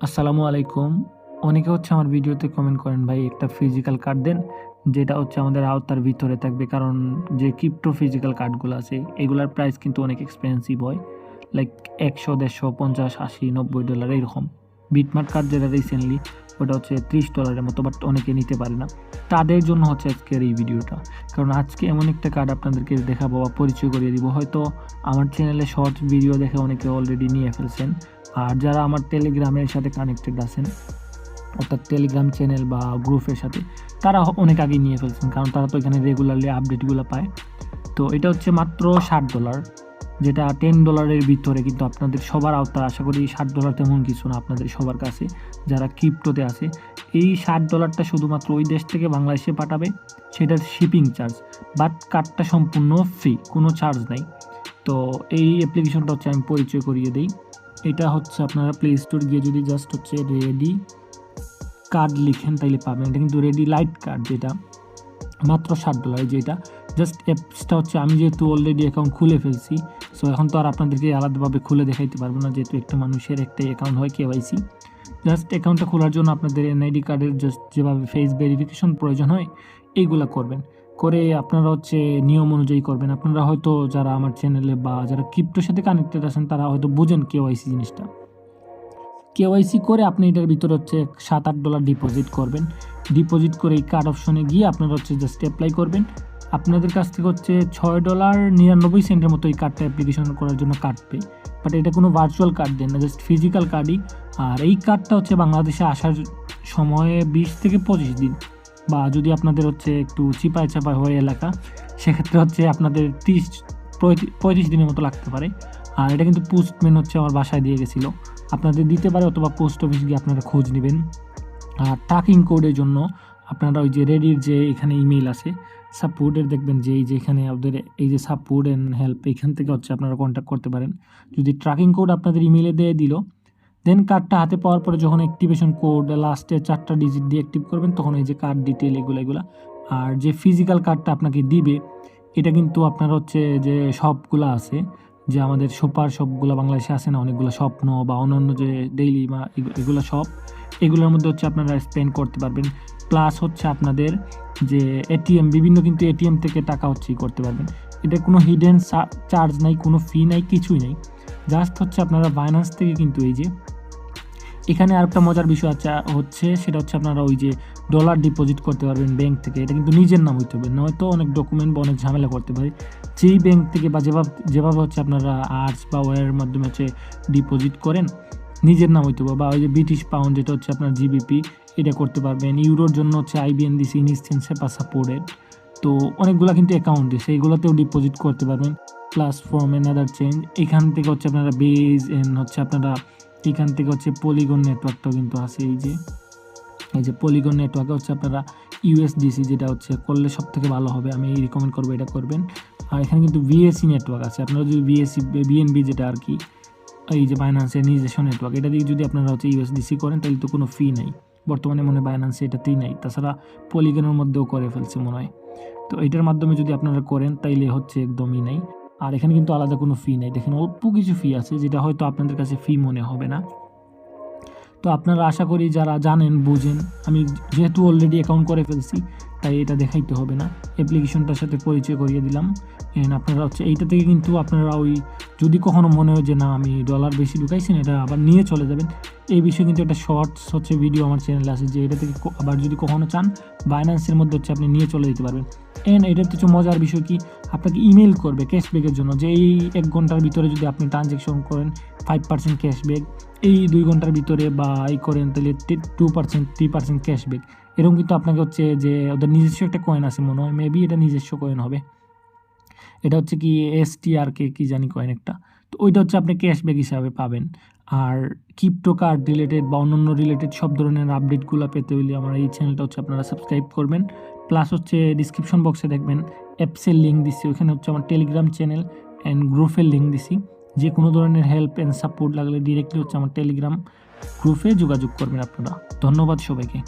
আসসালামু আলাইকুম। অনেকে হচ্ছে আমার ভিডিওতে কমেন্ট করেন, ভাই, একটা ফিজিক্যাল কার্ড দেন, যেটা হচ্ছে আমাদের আওতার ভিতরে থাকবে। কারণ যে ক্রিপ্টো ফিজিক্যাল কার্ডগুলো আছে, এগুলার প্রাইস কিন্তু অনেক এক্সপেন্সিভ হয়। লাইক একশো, দেড়শো, পঞ্চাশ, আশি, নব্বই ডলার এরকম। বিটমার্ট কার্ড যেটা রিসেন্টলি ওটা হচ্ছে ত্রিশ ডলারের মতো বাট অনেকে নিতে পারে না। তাদের জন্য হচ্ছে আজকের এই ভিডিওটা। কারণ আজকে এমন একটা কার্ড আপনাদেরকে দেখাবো বা পরিচয় করিয়ে দিব। হয়তো আমার চ্যানেলে শর্ট ভিডিও দেখে অনেকে অলরেডি নিয়ে ফেলছেন। আর যারা আমার টেলিগ্রামের সাথে কানেক্টেড আছেন, অর্থাৎ টেলিগ্রাম চ্যানেল বা গ্রুপের সাথে, তারা অনেক আগে নিয়ে ফেলছেন, কারণ তারা তো এখানে রেগুলারলি আপডেটগুলো পায়। তো এটা হচ্ছে মাত্র ষাট ডলার যেটা টেন ডলারের ভিতরে কিন্তু আপনাদের সবার আওতার আশা করি ষাট ডলার তেমন কিছু না আপনাদের সবার কাছে, যারা ক্রিপ্টোতে আছে। এই ষাট ডলারটা শুধুমাত্র ওই দেশ থেকে বাংলাদেশে পাঠাবে, সেটার শিপিং চার্জ বাট কার্ডটা সম্পূর্ণ ফ্রি কোনো চার্জ নাই। তো এই অ্যাপ্লিকেশনটা হচ্ছে আমি পরিচয় করিয়ে দিই। এটা হচ্ছে আপনারা প্লে স্টোর গিয়ে যদি জাস্ট হচ্ছে রেডি কার্ড লিখেন, তাইলে পাবেন। এটা কিন্তু রেডি লাইট কার্ড যেটা, মাত্র ষাট ডলার যেটা জাস্ট অ্যাপসটা হচ্ছে, আমি যেহেতু অলরেডি অ্যাকাউন্ট খুলে ফেলছি সো এখন তো আর আপনাদেরকে আলাদাভাবে খুলে দেখাইতে পারব না, যেহেতু একটা মানুষের একটা অ্যাকাউন্ট হয় কেওয়াইসি জাস্ট অ্যাকাউন্টটা খোলার জন্য আপনাদের এনআইডি কার্ডের জাস্ট যেভাবে ফেস ভেরিফিকেশন প্রয়োজন হয়, এইগুলা করবেন। করে আপনারা হচ্ছে নিয়ম অনুযায়ী করবেন। আপনারা হয়তো যারা আমার চ্যানেলে বা যারা ক্রিপ্টোর সাথে কানেক্টেড আছেন, তারা হয়তো বুঝেন কেওয়াইসি জিনিসটা। কে কেওয়াইসি করে আপনি এটার ভিতরে হচ্ছে সাত আট ডলার ডিপোজিট করবেন। ডিপোজিট করে এই কার্ড অপশনে গিয়ে আপনারা হচ্ছে জাস্ট অ্যাপ্লাই করবেন। আপনাদের কাছ থেকে হচ্ছে ছয় ডলার নিরানব্বই সেন্টের মতো এই কার্ডটা অ্যাপ্লিকেশন করার জন্য কাটবে বাট এটা কোনো ভার্চুয়াল কার্ড দেন না জাস্ট ফিজিক্যাল কার্ডই আর এই কার্ডটা হচ্ছে বাংলাদেশে আসার সময়ে বিশ থেকে পঁচিশ দিন। বা যদি আপনাদের হচ্ছে একটু চিপায় চাপায় হয় এলাকা, সেক্ষেত্রে হচ্ছে আপনাদের তিরিশ পঁয়ত্রিশ দিনের মতো লাগতে পারে। আর এটা কিন্তু পোস্টম্যান হচ্ছে আমার বাসায় দিয়ে গেছিল। আপনাদের দিতে পারে অথবা পোস্ট অফিস গিয়ে আপনারা খোঁজ নেবেন। আর ট্র্যাকিং কোডের জন্য আপনারা ওই যে রেডির যে এখানে ইমেল আছে সাপোর্টের দেখবেন যে এই যে এখানে ওদের এই যে সাপোর্ট অ্যান্ড হেল্প এখান থেকে হচ্ছে আপনারা কন্ট্যাক্ট করতে পারেন। যদি ট্র্যাকিং কোড আপনাদের ইমেলে দিয়ে দিল দেন কার্ডটা হাতে পাওয়ার পরে যখন অ্যাক্টিভেশন কোড লাস্টে চারটা ডিজিট দিয়ে অ্যাক্টিভ করবেন, তখন এই যে কার্ড ডিটেল এগুলো এগুলো। আর যে ফিজিক্যাল কার্ডটা আপনাকে দিবে, এটা কিন্তু আপনার হচ্ছে যে সবগুলো আছে। যে আমাদের সুপার শপগুলো বাংলাদেশে আসে না, অনেকগুলো স্বপ্ন বা অন্যান্য যে ডেইলি বা এগুলো সব, এগুলোর মধ্যে হচ্ছে আপনারা স্পেন্ড করতে পারবেন। প্লাস হচ্ছে আপনাদের যে এটিএম বিভিন্ন কিন্তু এটিএম থেকে টাকা হচ্ছে করতে পারবেন। এটা কোনো হিডেন চার্জ নাই, কোনো ফি নাই, কিছুই নাই। জাস্ট হচ্ছে আপনারা বাইন্যান্স থেকে কিন্তু এই যে এখানে আরেকটা মজার বিষয় আছে হচ্ছে সেটা হচ্ছে আপনারা ওই যে ডলার ডিপোজিট করতে পারবেন ব্যাংক থেকে। এটা কিন্তু নিজের নাম হইতে হবে, নয়তো অনেক ডকুমেন্ট বা অনেক ঝামেলা করতে পারে। যেই ব্যাংক থেকে বা যেভাবে যেভাবে হচ্ছে আপনারা আর্টস বা ওয়ারের মাধ্যমে হচ্ছে ডিপোজিট করেন, নিজের নাম হইতে হবে। বা ওই যে ব্রিটিশ পাউন্ড যেটা হচ্ছে আপনার জিবিপি এটা করতে পারবেন। ইউরোর জন্য হচ্ছে আইবিএন দিছে ইনস্টেন্ট সেপা সাপোর্টেড তো অনেকগুলো কিন্তু অ্যাকাউন্ট দিছে এইগুলোতেও ডিপোজিট করতে পারবেন। প্লাস ফর্ম আদার চেঞ্জ এখান থেকে হচ্ছে আপনারা বেজ এন হচ্ছে আপনারা এখান থেকে হচ্ছে পলিগন নেটওয়ার্কটাও কিন্তু আছে, এই যে। এই যে পলিগন নেটওয়ার্কে হচ্ছে আপনারা ইউএসডিসি যেটা হচ্ছে করলে সব থেকে ভালো হবে, আমি রিকমেন্ড করব এটা করবেন। আর এখানে কিন্তু ভিএসি নেটওয়ার্ক আছে, আপনারা যদি বিএসসি বিএনবি যেটা আর কি, এই যে বাইন্যান্সের নিজস্ব নেটওয়ার্ক এটা দিয়ে যদি আপনারা হচ্ছে ইউএসডিসি করেন, তাহলে তো কোনো ফি নেই। বর্তমানে মনে হয় বাইন্যান্সে এটাতেই নেই, তাছাড়া পলিগনের মধ্যেও করে ফেলছে মনে হয়। তো এটার মাধ্যমে যদি আপনারা করেন, তাইলে হচ্ছে একদমই নেই। আর এখানে কিন্তু আলাদা কোনো ফি নেই। দেখেন, অল্প কিছু ফি আছে, যেটা হয়তো আপনাদের কাছে ফি মনে হবে না। তো আপনারা আশা করি যারা জানেন, বুঝেন। আমি যেহেতু অলরেডি অ্যাকাউন্ট করে ফেলছি তাই এটা দেখাইতে হবে না। অ্যাপ্লিকেশনটার সাথে পরিচয় করিয়ে দিলাম। এন্ড আপনারা হচ্ছে এইটা থেকে কিন্তু আপনারা ওই যদি কখনো মনে হয় যে না, আমি ডলার বেশি ঢুকাইছেন এটা আবার নিয়ে চলে যাবেন। এই বিষয়ে কিন্তু একটা শর্টস হচ্ছে ভিডিও আমার চ্যানেলে আছে, যে এটা থেকে আবার যদি কখনো চান বাইন্যান্সের মধ্যে হচ্ছে আপনি নিয়ে চলে যেতে পারবেন। এন্ড এটার কিছু মজার বিষয় কি, আপনাকে ইমেল করবে ক্যাশব্যাকের জন্য, যে এই এক ঘণ্টার ভিতরে যদি আপনি ট্রানজ্যাকশন করেন ফাইভ পার্সেন্ট ক্যাশব্যাক এই দুই ঘণ্টার ভিতরে বা এই করেন তাহলে two percent three percent cashback এরকম কিন্তু আপনাকে হচ্ছে যে ওদের নিজস্ব একটা কয়েন আছে মনে হয় মেবি এটা নিজস্ব কয়েন হবে। এটা হচ্ছে কি এস টি আর কে কী জানি কয়েন একটা। তো ওইটা হচ্ছে আপনি ক্যাশব্যাক হিসাবে পাবেন। আর ক্রিপ্টো কার্ড রিলেটেড বা অন্যান্য রিলেটেড সব ধরনের আপডেটগুলো পেতে হলে আমার এই চ্যানেলটা হচ্ছে আপনারা সাবস্ক্রাইব করবেন। প্লাস হচ্ছে ডিসক্রিপশন বক্সে দেখবেন অ্যাপসের লিঙ্ক দিচ্ছি ওইখানে হচ্ছে আমার টেলিগ্রাম চ্যানেল অ্যান্ড গ্রুপের লিঙ্ক দিছি। যে কোনো ধরনের হেল্প অ্যান্ড সাপোর্ট লাগলে ডিরেক্টলি হচ্ছে আমার টেলিগ্রাম গ্রুপে যোগাযোগ করবেন আপনারা। ধন্যবাদ সবাইকে।